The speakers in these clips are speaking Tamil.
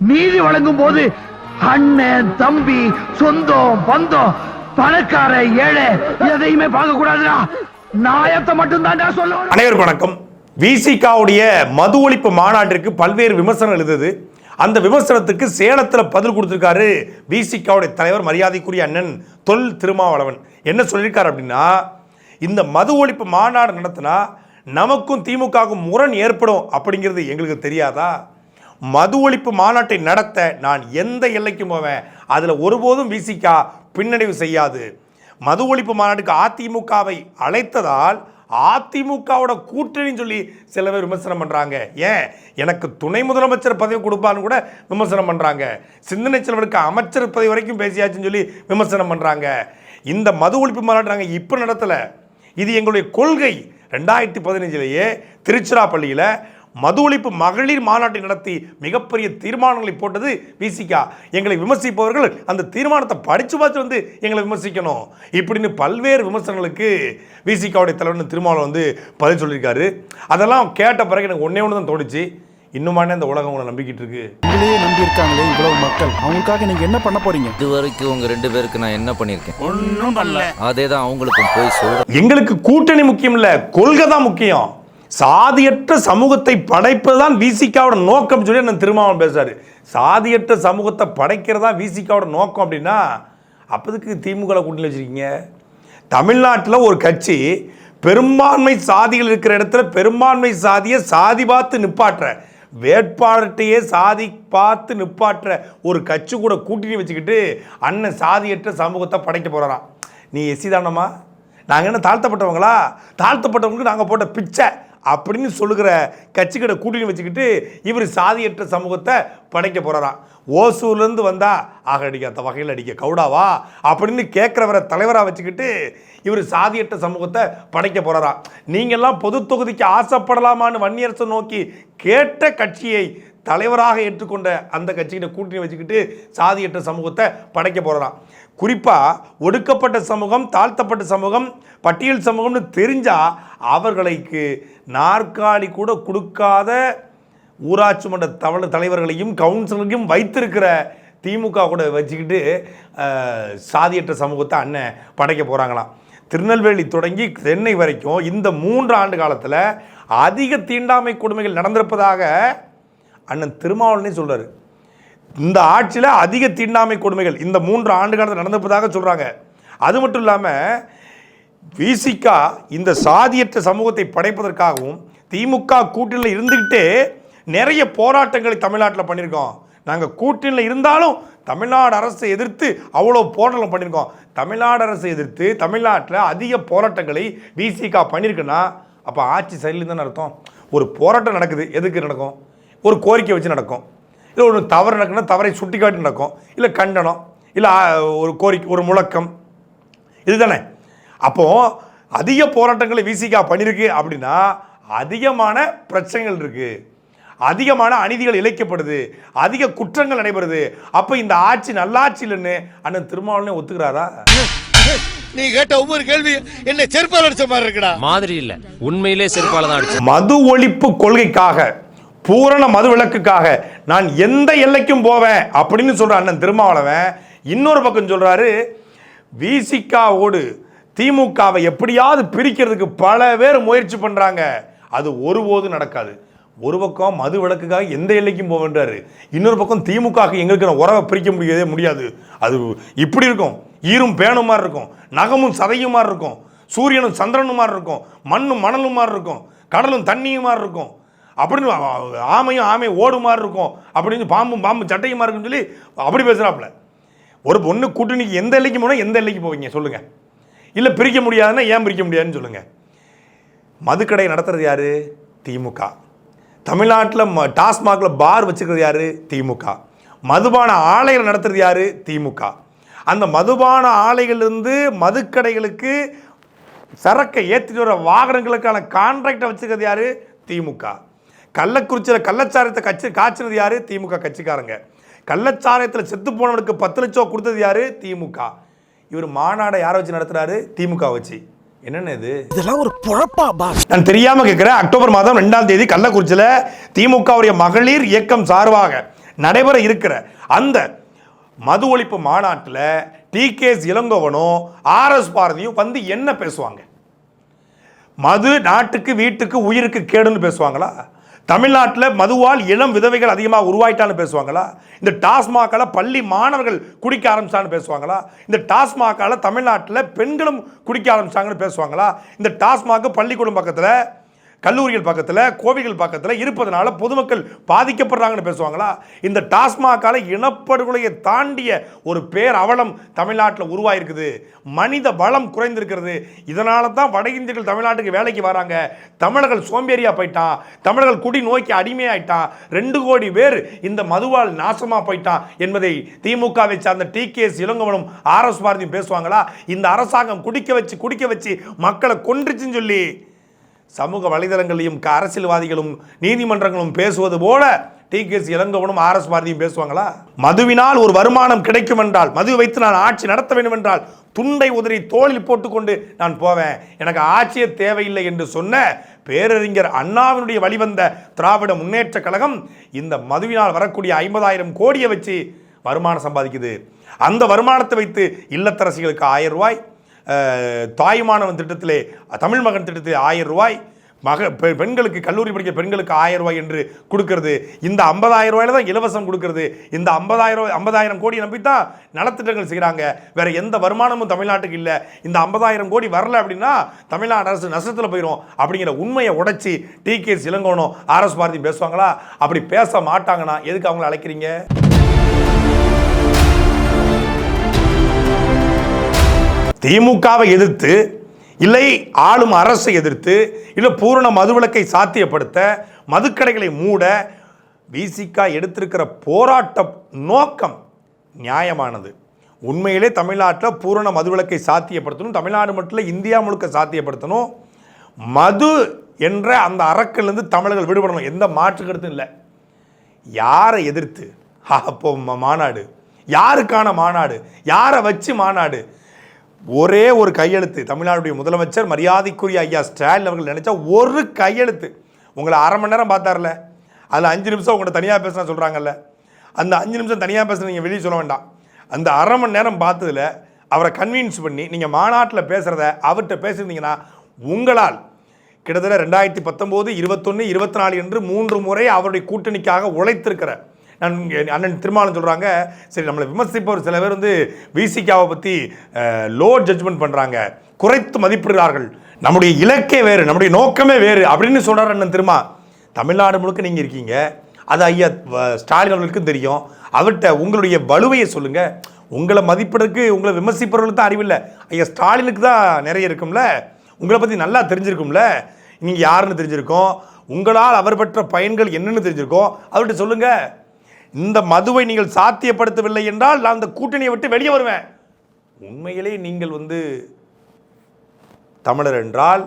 நீதி வழங்கும் போது அண்ணன் தம்பி சொந்தம் பந்தம் பணக்கார ஏழை எதையுமே பார்க்க கூடாதுடா நாயத்தை மட்டும் தான் சொல்லுவேன் அனைவருக்கும் வணக்கம். விசிகாவுடைய மது ஒழிப்பு மாநாட்டிற்கு பல்வேறு விமர்சனம் எழுதுது அந்த விமர்சனத்துக்கு சேலத்தில் பதில் கொடுத்துருக்காரு விசிகாவுடைய தலைவர் மரியாதைக்குரிய அண்ணன் தொல் திருமாவளவன். என்ன சொல்லியிருக்காரு அப்படின்னா இந்த மது ஒழிப்பு மாநாடு நடத்தினா நமக்கும் திமுகவுக்கும் முரண் ஏற்படும் அப்படிங்கிறது எங்களுக்கு தெரியாதா? மது ஒழிப்பு மாநாட்டை நடத்த நான் எந்த எல்லைக்கும் போவேன். அதில் ஒருபோதும் விசிகா பின்னடைவு செய்யாது. மது ஒழிப்பு மாநாட்டுக்கு அதிமுகவை அழைத்ததால் அதிமுகவோட கூட்டணின்னு சொல்லி சில பேர் விமர்சனம் பண்ணுறாங்க ஏன்? எனக்கு துணை முதலமைச்சர் பதவி கொடுப்பான்னு கூட விமர்சனம் பண்ணுறாங்க சிந்தனை செல்வனுக்கு அமைச்சர் பதவி வரைக்கும் பேசியாச்சுன்னு சொல்லி விமர்சனம் பண்ணுறாங்க இந்த மது ஒழிப்பு மாநாட்டு நாங்கள் இப்போ நடத்தலை. இது எங்களுடைய கொள்கை. ரெண்டாயிரத்தி பதினஞ்சிலேயே திருச்சிராப்பள்ளியில் மது ஒழிப்பு மகளிர் மாநாட்டை நடத்தி மிகப்பெரிய தீர்மானங்களை போட்டது விசிகா எங்களை விமர்சிப்பவர்கள் அந்த தீர்மானத்தை படித்து பார்த்து வந்து எங்களை விமர்சிக்கணும். இப்படின்னு பல்வேறு விமர்சனங்களுக்கு விசிகாவுடைய தலைவர் திருமாவளவன் வந்து பதில் சொல்லியிருக்காரு. அதெல்லாம் கேட்ட பிறகு எனக்கு ஒன்றே ஒன்று தான் தோணுச்சு இன்னுமானே இந்த உலகம் உங்களை நம்பிக்கிட்டு இருக்கு. உங்களையே நம்பி இருக்காங்களே இவ்வளவு மக்கள். அவங்களுக்காக நீங்க என்ன பண்ண போறீங்க? இது வரைக்கும் உங்க ரெண்டு பேருக்கு நான் என்ன பண்ணிருக்கேன் ஒன்றும் பண்ணல. அதே தான் அவங்களுக்கும் போய் சொல்றேன். எங்களுக்கு கூட்டணி முக்கியம் இல்ல கொள்கை தான் முக்கியம். சாதியற்ற சமூகத்தை படைப்பது தான் விசிகாவோட நோக்கம் சொல்லி நான் திருமாவன் பேசுறாரு. சாதியற்ற சமூகத்தை படைக்கிறதா விசிகாவோட நோக்கம் அப்படின்னா அப்போதுக்கு திமுக கூட்டணி வச்சிருக்கீங்க? தமிழ்நாட்டில் ஒரு கட்சி பெரும்பான்மை சாதிகள் இருக்கிற இடத்துல பெரும்பான்மை சாதியை சாதி பார்த்து நிப்பாட்டுற வேட்பாளர்கிட்டயே சாதி பார்த்து நிப்பாட்டுற ஒரு கட்சி கூட கூட்டணி வச்சுக்கிட்டு அண்ணன் சாதியற்ற சமூகத்தை படைக்க போகிறாராம் நீ எஸ்சி தானம்மா? நாங்கள் என்ன தாழ்த்தப்பட்டவங்களா? தாழ்த்தப்பட்டவங்களுக்கு நாங்கள் போட்ட பிச்சை. அப்படின்னு சொல்லுகிற கட்சிக்கிட்ட கூட்டணி வச்சுக்கிட்டு இவர் சாதியற்ற சமூகத்தை படைக்க போகிறாராம் ஓசூர்லேருந்து வந்தா ஆக அடிக்க அந்த வகையில் அடிக்க கவுடாவா அப்படின்னு கேட்குறவரை தலைவராக வச்சுக்கிட்டு இவர் சாதியற்ற சமூகத்தை படைக்க போகிறாராம் நீங்கள்லாம் பொது தொகுதிக்கு ஆசைப்படலாமான்னு வன்னியரசு நோக்கி கேட்ட கட்சியை தலைவராக ஏற்றுக்கொண்ட அந்த கட்சிகிட்ட கூட்டணி வச்சுக்கிட்டு சாதியற்ற சமூகத்தை படைக்க போகிறாராம் குறிப்பாக ஒடுக்கப்பட்ட சமூகம் தாழ்த்தப்பட்ட சமூகம் பட்டியல் சமூகம்னு தெரிஞ்சால் அவர்களுக்கு நாற்காலி கூட கொடுக்காத ஊராட்சி மன்ற தவள தலைவர்களையும் கவுன்சிலரையும் வைத்திருக்கிற திமுக கூட வச்சுக்கிட்டு சாதியற்ற சமூகத்தை அண்ணன் படைக்க போகிறாங்களாம் திருநெல்வேலி தொடங்கி சென்னை வரைக்கும் இந்த மூன்று ஆண்டு காலத்தில் அதிக தீண்டாமை கொடுமைகள் நடந்திருப்பதாக அண்ணன் திருமாவளனே சொல்கிறார் இந்த ஆட்சியில் அதிக தீண்டாமை கொடுமைகள் இந்த மூன்று ஆண்டு காலத்தில் நடந்திருப்பதாக சொல்கிறாங்க அது மட்டும் இல்லாமல் விசிகா இந்த சாதியற்ற சமூகத்தை படைப்பதற்காகவும் திமுக கூட்டணியில் இருந்துக்கிட்டே நிறைய போராட்டங்களை தமிழ்நாட்டில் பண்ணியிருக்கோம். நாங்கள் கூட்டணியில் இருந்தாலும் தமிழ்நாடு அரசை எதிர்த்து அவ்வளோ போராட்டம் பண்ணியிருக்கோம். தமிழ்நாடு அரசை எதிர்த்து தமிழ்நாட்டில் அதிக போராட்டங்களை விசிகா பண்ணியிருக்குன்னா அப்போ ஆட்சி சரியில்லைன்னு தானே அர்த்தம். ஒரு போராட்டம் நடக்குது. எதுக்கு நடக்கும்? ஒரு கோரிக்கை வச்சு நடக்கும். இல்லை ஒரு தவறு நடக்குன்னா தவறை சுட்டிக்காட்டி நடக்கும். இல்லை கண்டனம். இல்லை ஒரு கோரிக்கை ஒரு முழக்கம். இதுதானே? அப்போ அதிக போராட்டங்களை விசிகா பண்ணியிருக்கு அப்படின்னா அதிகமான பிரச்சனைகள் இருக்கு. அதிகமான அநீதிகள் இழைக்கப்படுது. அதிக குற்றங்கள் நடைபெறுது. அப்போ இந்த ஆட்சி நல்லாட்சி இல்லைன்னு அண்ணன் திருமாவளவனே ஒத்துக்கிறாரா? நீ கேட்ட ஒவ்வொரு கேள்வி என்ன செருப்பால் அடிச்ச மாதிரி இருக்குடா. மாதிரி இல்ல. உண்மையிலே செருப்பால தான் அடிச்சு. மது ஒழிப்பு கொள்கைக்காக பூரண மது விலக்குக்காக நான் எந்த எல்லைக்கும் போவேன் அப்படின்னு சொல்ற அண்ணன் திருமாவளவன் இன்னொரு பக்கம் சொல்றாரு விசிகாவோடு திமுகவை எப்படியாவது பிரிக்கிறதுக்கு பல பேர் முயற்சி பண்ணுறாங்க அது ஒருபோதும் நடக்காது. ஒரு பக்கம் மது விளக்குக்காக எந்த எல்லைக்கும் போவேன்றாரு இன்னொரு பக்கம் திமுக எங்களுக்கு உறவை பிரிக்க முடியவே முடியாது. அது இப்படி இருக்கும். ஈரும் பேணும் மாதிரி இருக்கும். நகமும் சதையும் மாதிரி இருக்கும். சூரியனும் சந்திரனும் மாதிரி இருக்கும். மண்ணும் மணலும் மாதிரி இருக்கும். கடலும் தண்ணியும் மாதிரி இருக்கும். அப்படின்னு ஆ- ஆமையும் ஆமை ஓடு மாதிரி இருக்கும். அப்படின்னு பாம்பும் பாம்பு சட்டையும் மாதிரி இருக்குன்னு சொல்லி அப்படி பேசுகிறாப்புல ஒரு பொண்ணு கூட்டணிக்கு எந்த எல்லைக்கு போனால் எந்த எல்லைக்கு போவீங்க? சொல்லுங்கள் இல்லை பிரிக்க முடியாதுன்னா ஏன் பிரிக்க முடியாதுன்னு சொல்லுங்கள் மதுக்கடை நடத்துறது யார்? திமுக. தமிழ்நாட்டில் ம டாஸ்மாகில் பார் வச்சுக்கிறது யார்? திமுக. மதுபான ஆலைகள் நடத்துறது யார்? திமுக. அந்த மதுபான ஆலைகள்லேருந்து மதுக்கடைகளுக்கு சரக்கை ஏற்றிட்டு வர வாகனங்களுக்கான கான்ட்ராக்டை வச்சுக்கிறது யார்? திமுக. கள்ளக்குறிச்சியில் கள்ளச்சாரத்தை கட்சி காய்ச்சினது யார்? திமுக கட்சிக்காரங்க. கள்ளச்சாரத்தில் செத்து போனவனுக்கு பத்து லட்சம் கொடுத்தது யார்? திமுக. இவர் மாநாடை யாரை வச்சு நடத்துறாரு? திமுக வச்சு. என்னென்ன இது? இதெல்லாம் ஒரு பொழப்பா பாஸ். நான் தெரியாம கேட்கிறேன் அக்டோபர் மாதம் ரெண்டாம் தேதி கள்ளக்குறிச்சியில் திமுகவுடைய மகளிர் இயக்கம் சார்பாக நடைபெற இருக்கிற அந்த மது ஒழிப்பு மாநாட்டில் டி கேஸ் இளங்கோவனும் ஆர்எஸ் பாரதியும் வந்து என்ன பேசுவாங்க? மது நாட்டுக்கு வீட்டுக்கு உயிருக்கு கேடுன்னு பேசுவாங்களா? தமிழ்நாட்டில் மதுவால் இளம் விதவைகள் அதிகமாக உருவாயிட்டான்னு பேசுவாங்களா? இந்த டாஸ்மாகால் பள்ளி மாணவர்கள் குடிக்க ஆரம்பிச்சான்னு பேசுவாங்களா? இந்த டாஸ்மாகால் தமிழ்நாட்டில் பெண்களும் குடிக்க ஆரம்பிச்சாங்கன்னு பேசுவாங்களா? இந்த டாஸ்மாக் பள்ளிக்கூடம் பக்கத்தில் கல்லூரிகள் பக்கத்தில் கோவில்கள் பக்கத்தில் இருப்பதனால பொதுமக்கள் பாதிக்கப்படுறாங்கன்னு பேசுவாங்களா? இந்த டாஸ்மாகால இனப்படுகொலையை தாண்டிய ஒரு பேர் அவலம் தமிழ்நாட்டில் உருவாயிருக்குது. மனித வளம் குறைந்திருக்கிறது. இதனால தான் வட இந்தியர்கள் தமிழ்நாட்டுக்கு வேலைக்கு வராங்க. தமிழர்கள் சோம்பேறியா போயிட்டான் தமிழர்கள் குடி நோய்க்கு அடிமையாயிட்டான் ரெண்டு கோடி பேர் இந்த மதுவால் நாசமாக போயிட்டான் என்பதை திமுகவை சார்ந்த டி கே இளங்கவனும் ஆர் எஸ் பாரதியும் பேசுவாங்களா? இந்த அரசாங்கம் குடிக்க வச்சு குடிக்க வச்சு மக்களை கொன்றுச்சுன்னு சொல்லி சமூக வலைதளங்களையும் அரசியல்வாதிகளும் நீதிமன்றங்களும் பேசுவது போல டி கே இளங்கவனும் ஆர் எஸ் பாரதியும் பேசுவாங்களா? மதுவினால் ஒரு வருமானம் கிடைக்கும் என்றால் மது வைத்து நான் ஆட்சி நடத்த வேண்டும் என்றால் துண்டை உதறி தோளில் போட்டுக்கொண்டு நான் போவேன். எனக்கு ஆட்சியே தேவையில்லை என்று சொன்ன பேரறிஞர் அண்ணாவினுடைய வழிவந்த திராவிட முன்னேற்ற கழகம் இந்த மதுவினால் வரக்கூடிய ஐம்பதாயிரம் கோடியை வச்சு வருமானம் சம்பாதிக்குது. அந்த வருமானத்தை வைத்து இல்லத்தரசிகளுக்கு ஆயிரம் ரூபாய் தாய்மானவன் திட்டத்திலே தமிழ் மகன் திட்டத்திலே ஆயிரம் ரூபாய் மக பெ- பெண்களுக்கு கல்லூரி படிக்க பெண்களுக்கு ஆயிரம் ரூபாய் என்று கொடுக்கறது. இந்த ஐம்பதாயிரம் ரூபாயில தான் இலவசம் கொடுக்கறது. இந்த ஐம்பதாயிரம் ஐம்பதாயிரம் கோடி நம்பி தான் நலத்திட்டங்கள் செய்கிறாங்க வேற எந்த வருமானமும் தமிழ்நாட்டுக்கு இல்லை. இந்த ஐம்பதாயிரம் கோடி வரல அப்படின்னா தமிழ்நாடு அரசு நஷ்டத்தில் போயிடும் அப்படிங்கிற உண்மையை உடைச்சி டி கே இளங்கோனும் ஆர்எஸ் பாரதி பேசுவாங்களா? அப்படி பேச மாட்டாங்கன்னா எதுக்கு அவங்கள அழைக்கிறீங்க? திமுகவை எதிர்த்து இல்லை ஆளும் அரசை எதிர்த்து இல்லை பூரண மதுவிலக்கை சாத்தியப்படுத்த மதுக்கடைகளை மூட விசிகா எடுத்திருக்கிற போராட்ட நோக்கம் நியாயமானது. உண்மையிலே தமிழ்நாட்டில் பூரண மதுவிலக்கை சாத்தியப்படுத்தணும் தமிழ்நாடு மட்டும் இல்லை இந்தியா முழுக்க சாத்தியப்படுத்தணும். மது என்ற அந்த அரக்கிலிருந்து தமிழர்கள் விடுபடணும் எந்த மாற்று கருத்தும் இல்லை. யாரை எதிர்த்து? அப்போ மாநாடு. யாருக்கான மாநாடு? யாரை வச்சு மாநாடு? ஒரே ஒரு கையெழுத்து. தமிழ்நாடுடைய முதலமைச்சர் மரியாதைக்குரிய ஐயா ஸ்டாலின் அவர்கள் நினைச்சா ஒரு கையெழுத்து. உங்களை அரை மணி நேரம் பார்த்தார்ல? அதில் அஞ்சு நிமிஷம் உங்கள்கிட்ட தனியாக பேசினா சொல்கிறாங்கல்ல அந்த அஞ்சு நிமிஷம் தனியாக பேச நீங்கள் வெளியே சொல்ல வேண்டாம். அந்த அரை மணி நேரம் பார்த்ததுல அவரை கன்வின்ஸ் பண்ணி நீங்கள் மாநாட்டில் பேசுகிறத அவர்கிட்ட பேசியிருந்தீங்கன்னா உங்களால் கிட்டத்தட்ட ரெண்டாயிரத்தி பத்தொம்போது இருபத்தொன்று இருபத்தி நாலு என்று மூன்று முறை அவருடைய கூட்டணிக்காக உழைத்திருக்கிற நான் அண்ணன் திருமாவளம் சொல்கிறாங்க சரி நம்மளை விமர்சிப்பவர் சில பேர் வந்து விசிகாவை பற்றி லோ ஜட்ஜ்மெண்ட் பண்ணுறாங்க குறைத்து மதிப்பிடுகிறார்கள். நம்முடைய இலக்கே வேறு நம்முடைய நோக்கமே வேறு அப்படின்னு சொல்கிறார் அண்ணன் திருமா. தமிழ்நாடு முழுக்க நீங்கள் இருக்கீங்க. அது ஐயா ஸ்டாலின் அவர்களுக்கும் தெரியும். அவர்கிட்ட உங்களுடைய வலுவையை சொல்லுங்கள் உங்களை மதிப்பிடறதுக்கு உங்களை விமர்சிப்பவர்களுக்கு தான் அறிவில்லை. ஐயா ஸ்டாலினுக்கு தான் நிறைய இருக்கும்ல. உங்களை பற்றி நல்லா தெரிஞ்சிருக்கும்ல. நீங்கள் யாருன்னு தெரிஞ்சிருக்கோம்? உங்களால் அவர் பெற்ற பயன்கள் என்னென்னு தெரிஞ்சிருக்கோம். அவர்கிட்ட சொல்லுங்கள் இந்த மதுவை நீங்கள் சாத்தியப்படுத்தவில்லை என்றால் நான் அந்த கூட்டணியை விட்டு வெளியே வருவேன். உண்மையிலே நீங்கள் வந்து தமிழர் என்றால்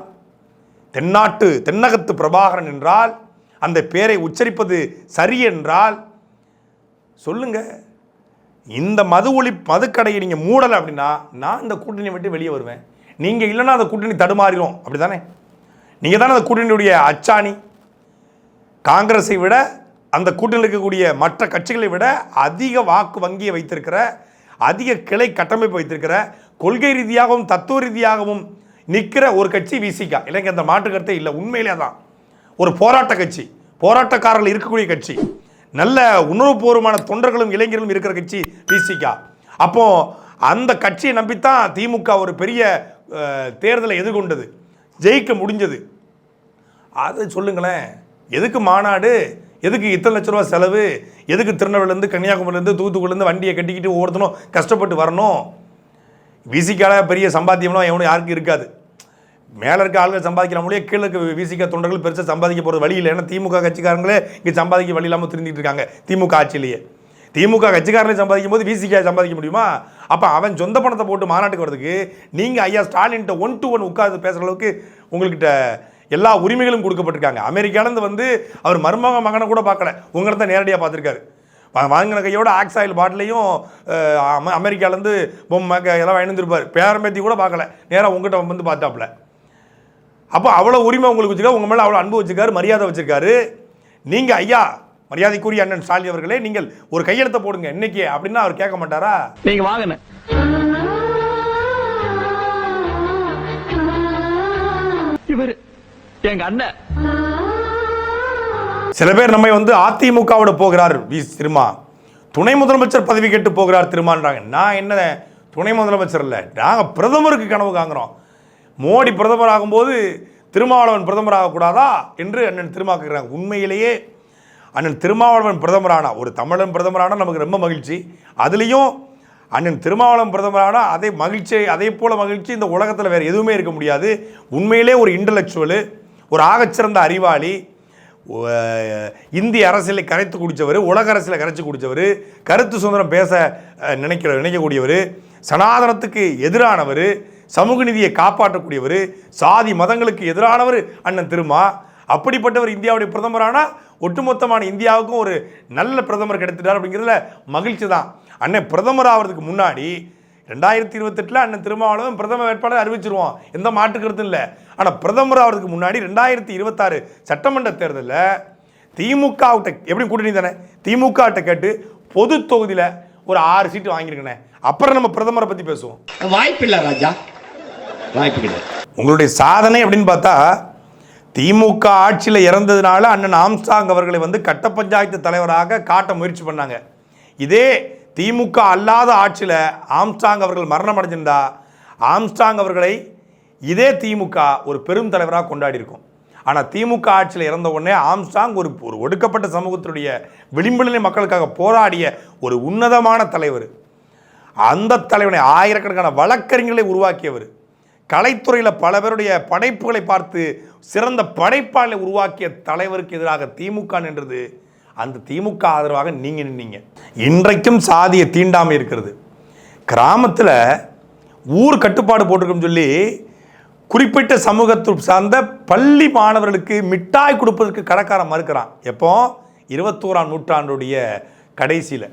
தென்னாட்டு தென்னகத்து பிரபாகரன் என்றால் அந்த பேரை உச்சரிப்பது சரி என்றால் சொல்லுங்க. இந்த மது ஒளி மதுக்கடையை நீங்கள் மூடலை அப்படின்னா நான் இந்த கூட்டணியை விட்டு வெளியே வருவேன். நீங்கள் இல்லைன்னா அந்த கூட்டணி தடுமாறிடும் அப்படி தானே நீங்கள் தானே அந்த கூட்டணியுடைய அச்சாணி. காங்கிரஸை விட அந்த கூட்டணியில் இருக்கக்கூடிய மற்ற கட்சிகளை விட அதிக வாக்கு வங்கியை வைத்திருக்கிற அதிக கிளை கட்டமைப்பு வைத்திருக்கிற கொள்கை ரீதியாகவும் தத்துவ ரீதியாகவும் நிற்கிற ஒரு கட்சி விசிகா இல்லைங்க அந்த மாற்று கருத்தே இல்லை. உண்மையிலே தான் ஒரு போராட்ட கட்சி போராட்டக்காரர்கள் இருக்கக்கூடிய கட்சி நல்ல உணர்வுபூர்வமான தொண்டர்களும் இளைஞர்களும் இருக்கிற கட்சி விசிகா அப்போ அந்த கட்சியை நம்பித்தான் திமுக ஒரு பெரிய தேர்தலை எதிர்கொண்டது. ஜெயிக்க முடிஞ்சது. அது சொல்லுங்களேன் எதுக்கு மாநாடு எதுக்கு இத்தனை லட்ச ரூபா செலவு? எதுக்கு திருநெல்வேலேருந்து கன்னியாகுமரிலேருந்து தூத்துக்குடிலேருந்து வண்டியை கட்டிக்கிட்டு ஒவ்வொருத்தனும் கஷ்டப்பட்டு வரணும்? விசிக்கால பெரிய சம்பாத்தியம்லாம் எவனும் யாருக்கும் இருக்காது. மேலே இருக்க ஆளுகள் சம்பாதிக்கிற முடியே கீழே இருக்க விசிக தொண்டர்கள் பெருசாக சம்பாதிக்க போகிறது வழி இல்லை ஏன்னா திமுக கட்சிக்காரங்களே இங்கே சம்பாதிக்க வழி இல்லாமல் திருந்திட்டு இருக்காங்க. திமுக ஆட்சியிலேயே. திமுக கட்சிக்காரனே சம்பாதிக்கும் போது விசிகா சம்பாதிக்க முடியுமா? அப்போ அவன் சொந்த பணத்தை போட்டு மாநாட்டுக்கு வரதுக்கு நீங்கள் ஐயா ஸ்டாலின்கிட்ட ஒன் டு ஒன் உட்கார்ந்து பேசுகிற அளவுக்கு உங்கள்கிட்ட எல்லா உரிமைகளும் கொடுக்கப்பட்டிருக்காங்க. அமெரிக்காலேருந்து வந்து அவர் மருமக மகனை கூட பார்க்கல. உங்களை தான் நேரடியாக பார்த்துருக்காரு. வாங்கின கையோட ஆக்ஸ் ஆயில் பாட்டிலையும் அமெரிக்காலேருந்து பொம்மை எல்லாம் வாங்கி பேரம்பேத்தி கூட பார்க்கல. நேராக உங்ககிட்ட வந்து பார்த்தாப்புல. அப்போ அவ்வளோ உரிமை உங்களுக்கு வச்சுருக்காரு. உங்கள் மேலே அவ்வளோ அன்பு வச்சிருக்காரு. மரியாதை வச்சிருக்காரு. நீங்கள் ஐயா மரியாதைக்குரிய அண்ணன் ஸ்டாலின் அவர்களே நீங்கள் ஒரு கையெழுத்த போடுங்க. இன்னைக்கு அப்படின்னா அவர் கேட்க மாட்டாரா? நீங்க வாங்கின இவர் எங்க அண்ணன். சில பேர் நம்மை வந்து அதிமுகவோட போகிறார் வி. திருமா துணை முதலமைச்சர் பதவி கேட்டு போகிறார் திருமான்றாங்க நான் என்ன துணை முதலமைச்சர் இல்லை. நாங்கள் பிரதமருக்கு கனவு காங்குறோம் மோடி பிரதமர் ஆகும்போது திருமாவளவன் பிரதமர் ஆகக்கூடாதா என்று அண்ணன் திருமா கேட்குறாங்க உண்மையிலேயே அண்ணன் திருமாவளவன் பிரதமரானா? ஒரு தமிழன் பிரதமரானா நமக்கு ரொம்ப மகிழ்ச்சி. அதுலேயும் அண்ணன் திருமாவளவன் பிரதமரானா அதே மகிழ்ச்சி அதே போல் மகிழ்ச்சி இந்த உலகத்தில் வேறு எதுவுமே இருக்க முடியாது. உண்மையிலே ஒரு இன்டலெக்சுவலு ஒரு ஆகச்சிறந்த அறிவாளி இந்திய அரசியலை கரைத்து குடித்தவர் உலக அரசியலை கரைச்சி குடித்தவர் கருத்து சுதந்திரம் பேச நினைக்கிற நினைக்கக்கூடியவர் சனாதனத்துக்கு எதிரானவர் சமூக நிதியை காப்பாற்றக்கூடியவர் சாதி மதங்களுக்கு எதிரானவர் அண்ணன் திருமா அப்படிப்பட்டவர் இந்தியாவுடைய பிரதமரானால் ஒட்டுமொத்தமான இந்தியாவுக்கும் ஒரு நல்ல பிரதமர் கிடைத்துட்டார் அப்படிங்கிறதுல மகிழ்ச்சி தான். அண்ணன் பிரதமர் ஆகிறதுக்கு முன்னாடி ரெண்டாயிரத்தி இருபத்தெட்டில் அண்ணன் திருமாவளவன் பிரதம வேட்பாளர் அறிவிச்சிருவோம் எந்த மாற்று கருத்தும் இல்லை. ஆனால் பிரதமர் ஆகிறதுக்கு முன்னாடி ரெண்டாயிரத்தி இருபத்தாறு சட்டமன்ற தேர்தலில் திமுகவிட்ட எப்படி கூட்டணி தானே திமுகவிட்ட கேட்டு பொது தொகுதியில் ஒரு ஆறு சீட்டு வாங்கியிருக்கனே. அப்புறம் நம்ம பிரதமரை பற்றி பேசுவோம். வாய்ப்பில்லை ராஜா. வாய்ப்பு கிடையாது. உங்களுடைய சாதனை அப்படின்னு பார்த்தா திமுக ஆட்சியில் இறந்ததுனால அண்ணன் ஆம்ஸ்டாங் அவர்களை வந்து கட்ட பஞ்சாயத்து தலைவராக காட்ட முயற்சி பண்ணாங்க. இதே திமுக அல்லாத ஆட்சியில் ஆம்ஸ்டாங் அவர்கள் மரணம் அடைஞ்சிருந்தா ஆம்ஸ்டாங் அவர்களை இதே திமுக ஒரு பெரும் தலைவராக கொண்டாடி இருக்கும். ஆனால் திமுக ஆட்சியில் இறந்த உடனே ஆம்ஸ்டாங் ஒரு ஒரு ஒடுக்கப்பட்ட சமூகத்தினுடைய விளிம்புநிலை மக்களுக்காக போராடிய ஒரு உன்னதமான தலைவர். அந்த தலைவனை ஆயிரக்கணக்கான வழக்கறிஞர்களை உருவாக்கியவர். கலைத்துறையில் பல பேருடைய படைப்புகளை பார்த்து சிறந்த படைப்பாளை உருவாக்கிய தலைவருக்கு எதிராக திமுக நின்றது அந்த திமுக ஆதரவாக நீங்கள் நின்னீங்க. இன்றைக்கும் சாதியை தீண்டாமை இருக்கிறது. கிராமத்தில் ஊர் கட்டுப்பாடு போட்டிருக்கோம்னு சொல்லி குறிப்பிட்ட சமூகத்து சார்ந்த பள்ளி மாணவர்களுக்கு மிட்டாய் கொடுப்பதற்கு கடைக்காரன் மறுக்கிறான். எப்போ? இருபத்தோராம் நூற்றாண்டுடைய கடைசியில்.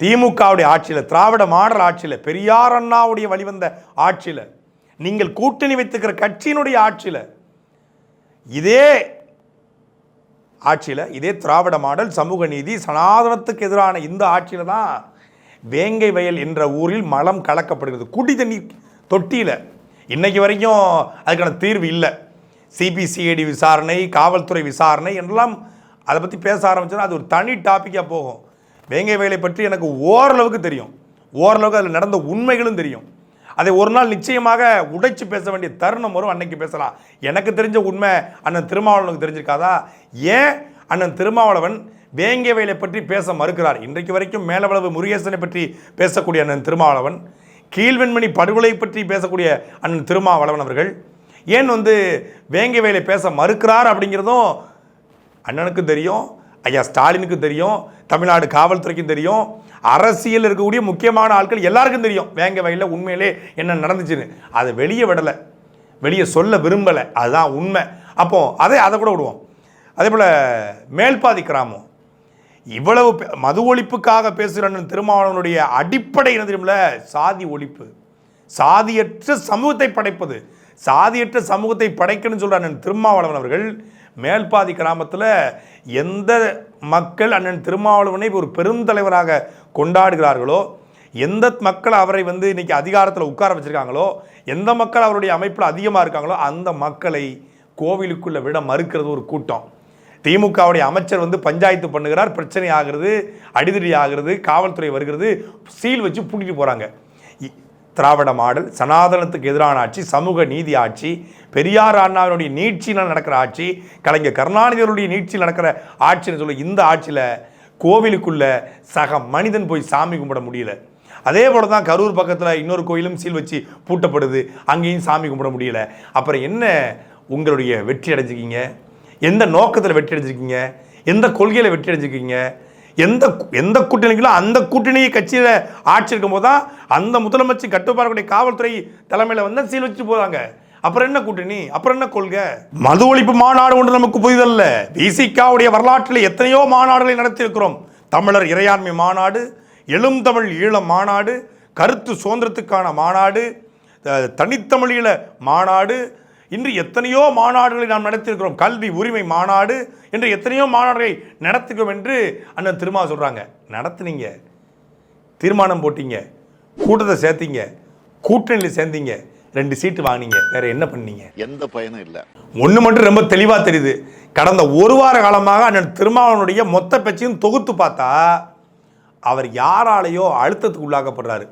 திமுகவுடைய ஆட்சியில் திராவிட மாடல் ஆட்சியில் பெரியார் அண்ணாவுடைய வழிவந்த ஆட்சியில் நீங்கள் கூட்டணி வைத்துக்கிற கட்சியினுடைய ஆட்சியில் இதே ஆட்சியில் இதே திராவிட மாடல் சமூக நீதி சனாதனத்துக்கு எதிரான இந்த ஆட்சியில் தான் வேங்கை வயல் என்ற ஊரில் மலம் கலக்கப்படுகிறது. குடி தண்ணீர் தொட்டியில் இன்றைக்கு வரைக்கும் அதுக்கான தீர்வு இல்லை. சிபிசிஐடி விசாரணை காவல்துறை விசாரணை என்றெல்லாம் அதை பற்றி பேச ஆரம்பிச்சோன்னா அது ஒரு தனி டாப்பிக்காக போகும். வேங்கை வயலை பற்றி எனக்கு ஓரளவுக்கு தெரியும். ஓரளவுக்கு அதில் நடந்த உண்மைகளும் தெரியும். அதை ஒரு நாள் நிச்சயமாக உடைச்சு பேச வேண்டிய தருணம் வரும். அன்னைக்கு பேசலாம். எனக்கு தெரிஞ்ச உண்மை அண்ணன் திருமாவளவனுக்கு தெரிஞ்சிருக்காதா? ஏன் அண்ணன் திருமாவளவன் வேங்கை வேலை பற்றி பேச மறுக்கிறார்? இன்றைக்கு வரைக்கும் மேலவளவு முருகேசனை பற்றி பேசக்கூடிய அண்ணன் திருமாவளவன் கீழ்வெண்மணி படுகொலை பற்றி பேசக்கூடிய அண்ணன் திருமாவளவன் அவர்கள் ஏன் வந்து வேங்கை வேலை பேச மறுக்கிறார் அப்படிங்கிறதும் அண்ணனுக்கு தெரியும். ஐயா ஸ்டாலினுக்கு தெரியும் தமிழ்நாடு காவல்துறைக்கும் தெரியும் அரசியல் இருக்கக்கூடிய முக்கியமான ஆட்கள் எல்லாருக்கும் தெரியும். வேங்க வயலில் உண்மையிலே என்ன நடந்துச்சுன்னு. அதை வெளியே விடலை. வெளியே சொல்ல விரும்பலை. அதுதான் உண்மை. அப்போது அதை அதை கூட விடுவோம். அதே போல் மேல்பாதி கிராமம். இவ்வளவு பே- மது ஒழிப்புக்காக பேசுகிற அண்ணன் திருமாவளவனுடைய அடிப்படை என்ன தெரியுமில்ல? சாதி ஒழிப்பு. சாதியற்ற சமூகத்தை படைப்பது. சாதியற்ற சமூகத்தை படைக்கணும்னு சொல்ற அண்ணன் திருமாவளவன் அவர்கள். மேல்பாதி கிராமத்தில் எந்த மக்கள் அண்ணன் திருமாவளவனை ஒரு பெருந்தலைவராக கொண்டாடுகிறார்களோ எந்த மக்கள் அவரை வந்து இன்னைக்கு அதிகாரத்தில் உட்கார வச்சுருக்காங்களோ எந்த மக்கள் அவருடைய அமைப்பில் அதிகமாக இருக்காங்களோ அந்த மக்களை கோவிலுக்குள்ளே விட மறுக்கிறது ஒரு கூட்டம். திமுகவுடைய அமைச்சர் வந்து பஞ்சாயத்து பண்ணுகிறார் பிரச்சனை ஆகிறது அடிதடி ஆகிறது காவல்துறை வருகிறது சீல் வச்சு பூட்டிட்டு போகிறாங்க திராவிட மாடல் சனாதனத்துக்கு எதிரான ஆட்சி சமூக நீதி ஆட்சி பெரியார் அண்ணாவினுடைய நீட்சியில் நடக்கிற ஆட்சி கலைஞர் கருணாநிதியருடைய நீட்சியில் நடக்கிற ஆட்சின்னு சொல்லி இந்த ஆட்சியில் கோவிலுக்குள்ள சக மனிதன் போய் சாமி கும்பிட முடியல. அதே போல தான் கரூர் பக்கத்தில் இன்னொரு கோயிலும் சீல் வச்சு பூட்டப்படுது அங்கேயும் சாமி கும்பிட முடியல. அப்புறம் என்ன உங்களுடைய வெற்றி அடைஞ்சிக்கிங்க? எந்த நோக்கத்தில் வெற்றி அடைஞ்சிருக்கீங்க எந்த கொள்கையில் வெற்றி அடைஞ்சிருக்கீங்க எந்த எந்த கூட்டணிகளோ அந்த கூட்டணி கட்சியில் ஆட்சி இருக்கும்போது தான் அந்த முதலமைச்சர் கட்டுப்பாடுடைய காவல்துறை தலைமையில் வந்து சீல் வச்சு போகிறாங்க அப்புறம் என்ன கூட்டணி? அப்புறம் என்ன கொள்கை? மது ஒழிப்பு மாநாடு ஒன்று நமக்கு புதிதல்ல. விசிகாவுடைய வரலாற்றில் எத்தனையோ மாநாடுகளை நடத்தியிருக்கிறோம். தமிழர் இறையாண்மை மாநாடு எழும் தமிழ் ஈழ மாநாடு கருத்து சுதந்திரத்துக்கான மாநாடு தனித்தமிழீழ மாநாடு இன்று எத்தனையோ மாநாடுகளை நாம் நடத்தியிருக்கிறோம். கல்வி உரிமை மாநாடு என்று எத்தனையோ மாநாடுகளை நடத்துகிறோம் என்று அண்ணன் திருமா சொல்றாங்க. நடத்துனீங்க. தீர்மானம் போட்டீங்க. கூட்டத்தை சேர்த்தீங்க. கூட்டணியில் சேர்ந்தீங்க. ரெண்டு சீட்டு வாங்கினீங்க. வேற என்ன பண்ணீங்க? எந்த பயனும் இல்லை. ஒன்று மட்டும் ரொம்ப தெளிவாக தெரியுது. கடந்த ஒரு வார காலமாக அண்ணன் திருமாவளவனுடைய மொத்த பேச்சையும் தொகுத்து பார்த்தா அவர் யாராலேயோ அழுத்தத்துக்கு உள்ளாக்கப்படுறாரு.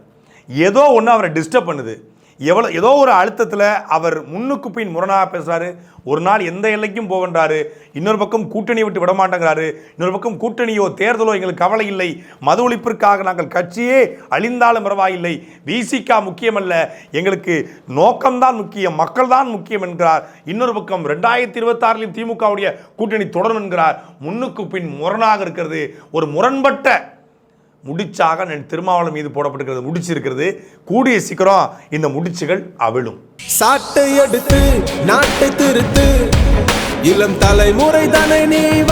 ஏதோ ஒன்று அவரை டிஸ்டர்ப் பண்ணுது. எவ்வளோ ஏதோ ஒரு அழுத்தத்தில் அவர் முன்னுக்கு பின் முரணாக பேசுகிறாரு ஒரு நாள் எந்த எல்லைக்கும் போகின்றாரு. இன்னொரு பக்கம் கூட்டணி விட்டு விடமாட்டேங்கிறாரு. இன்னொரு பக்கம் கூட்டணியோ தேர்தலோ எங்களுக்கு கவலை இல்லை. மது ஒழிப்பிற்காக நாங்கள் கட்சியே அழிந்தாலும் பரவாயில்லை. விசிகா முக்கியமல்ல. எங்களுக்கு நோக்கம்தான் முக்கியம் மக்கள் தான் முக்கியம் என்கிறார். இன்னொரு பக்கம் ரெண்டாயிரத்தி இருபத்தாறிலும் திமுகவுடைய கூட்டணி தொடரும் என்கிறார். முன்னுக்கு பின் முரணாக இருக்கிறது. ஒரு முரண்பட்ட முடிச்சாக திருமாவளம் மீது போடப்பட்டிருக்கிறது முடிச்சு இருக்கிறது கூடிய சீக்கிரம் இந்த முடிச்சுகள் அவிழும். சாட்டை எடுத்து நாட்டை திருத்து. இளம் தலைமுறை தானே நீ